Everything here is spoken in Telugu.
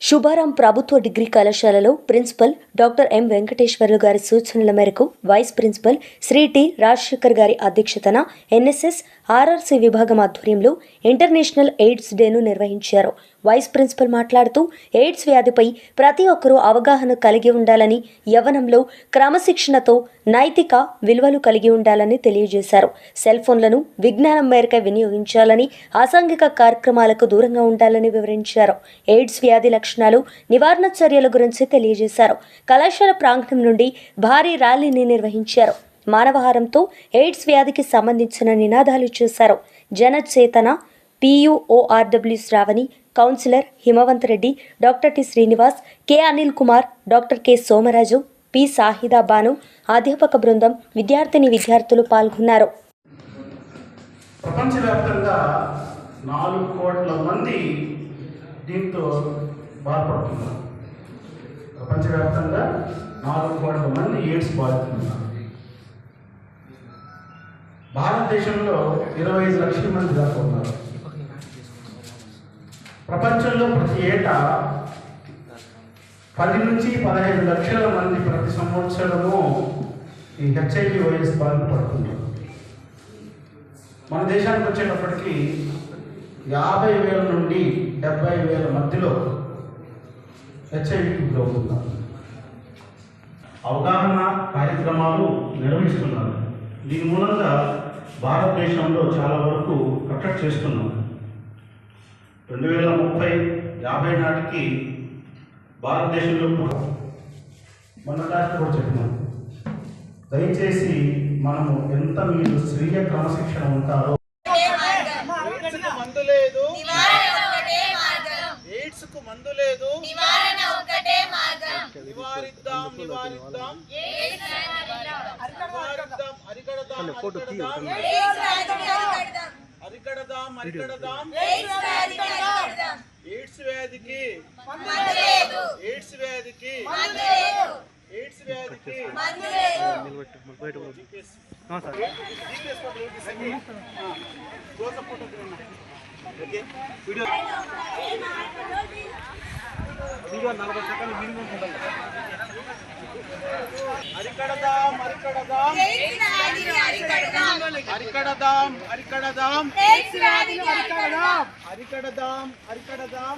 శుభారాం ప్రభుత్వ డిగ్రీ కళాశాలలో ప్రిన్సిపల్ డాక్టర్ ఎం వెంకటేశ్వర్లు గారి సూచనల మేరకు vice principal Shri T Rajasekhar గారి అధ్యక్షతన ఎన్ఎస్ఎస్ ఆర్ఆర్సీ విభాగం ఆధ్వర్యంలో ఇంటర్నేషనల్ ఎయిడ్స్ డేను నిర్వహించారు. వైస్ ప్రిన్సిపల్ మాట్లాడుతూ ఎయిడ్స్ వ్యాధిపై ప్రతి ఒక్కరూ అవగాహన కలిగి ఉండాలని యవ్వనంలో క్రమశిక్షణతో నైతిక విలువలు కలిగి ఉండాలని తెలియజేశారు. సెల్ ఫోన్లను విజ్ఞానం మేరకే వినియోగించాలని అసాంఘిక కార్యక్రమాలకు దూరంగా ఉండాలని వివరించారు. ఎయిడ్స్ వ్యాధి లక్షణాలు నివారణ చర్యల గురించి తెలియజేశారు. కళాశాల ప్రాంగణం నుండి భారీ ర్యాలీని నిర్వహించారు. మానవహారంతో ఎయిడ్స్ వ్యాధికి సంబంధించిన నినాదాలు చేశారు. Janachetana PUORW Sravani counsellor Himavanth Reddy doctor T Srinivas K Anil Kumar doctor K Somaraju P Sahida Banu అధ్యాపక బృందం విద్యార్థిని విద్యార్థులు పాల్గొన్నారు. ప్రపంచవ్యాప్తంగా నాలుగు కోట్ల మంది దీంతో బాధపడుతున్నారు. ప్రపంచవ్యాప్తంగా నాలుగు కోట్ల మంది ఎయిడ్స్ బాధితున్నారు భారతదేశంలో ఇరవై ఐదు లక్షల మంది దాకా ఉన్నారు. ప్రపంచంలో ప్రతి ఏటా పది నుంచి పదహైదు లక్షల మంది ప్రతి సంవత్సరము ఈ హెచ్ఐవి వైరస్ బారిన పడుతున్నారు. మన దేశానికి వచ్చేటప్పటికి యాభై వేల నుండి డెబ్బై వేల మధ్యలో హెచ్ఐవికి గురవుతున్నారు అవగాహన కార్యక్రమాలు నిర్వహిస్తున్నారు. దీని మూలంగా భారతదేశంలో చాలా వరకు కట్టడి చేస్తున్నాం. రెండు వేల ముప్పై యాభై నాటికి భారతదేశంలో కూడా మన రాష్ట్రం కూడా చెప్పినాం. దయచేసి మనము ఎంత మీరు స్వీయ క్రమశిక్షణ ఉంటారో ఎయిడ్స్కు మందు లేదు నివారణ ఒకటే మార్గం ఎయిడ్స్కు మందు లేదు నివారణ ఒకటే మార్గం నివారిద్దాం నివారిద్దాం. ఎయిడ్స్ నివారిద్దాం అరికడదాం అరికడదాం. అరికడదాం. ఎయిడ్స్ వ్యాధికి ఎయిడ్స్ వ్యాధికి. ఎయిడ్స్ వ్యాధికి. వీడియో నలభై సెకండ్లు మినిమం ఉండాలి అరికడదాం అరికడదాం అరికడదాం. అరికడదాం అరికడదాం అరికడదాం. అరికడదాం.